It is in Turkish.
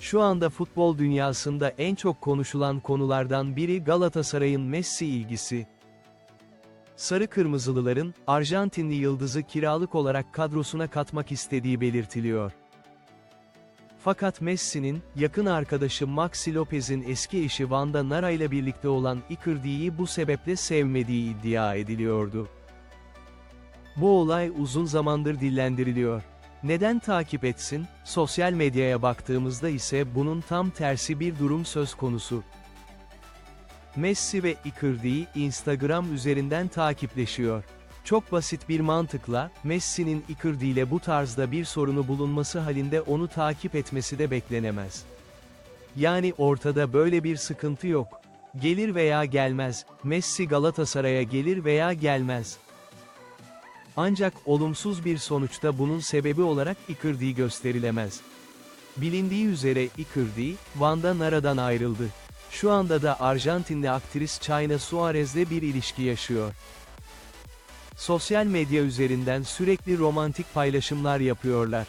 Şu anda futbol dünyasında en çok konuşulan konulardan biri Galatasaray'ın Messi ilgisi. Sarı Kırmızılıların, Arjantinli yıldızı kiralık olarak kadrosuna katmak istediği belirtiliyor. Fakat Messi'nin, yakın arkadaşı Maxi Lopez'in eski eşi Vanda Nara ile birlikte olan Icardi'yi bu sebeple sevmediği iddia ediliyordu. Bu olay uzun zamandır dillendiriliyor. Neden takip etsin? Sosyal medyaya baktığımızda ise bunun tam tersi bir durum söz konusu. Messi ve Icardi, Instagram üzerinden takipleşiyor. Çok basit bir mantıkla, Messi'nin Icardi ile bu tarzda bir sorunu bulunması halinde onu takip etmesi de beklenemez. Yani ortada böyle bir sıkıntı yok. Gelir veya gelmez, Messi Galatasaray'a gelir veya gelmez. Ancak olumsuz bir sonuçta bunun sebebi olarak Icardi gösterilemez. Bilindiği üzere Icardi, Vanda Nara'dan ayrıldı. Şu anda da Arjantinli aktris China Suarez'le bir ilişki yaşıyor. Sosyal medya üzerinden sürekli romantik paylaşımlar yapıyorlar.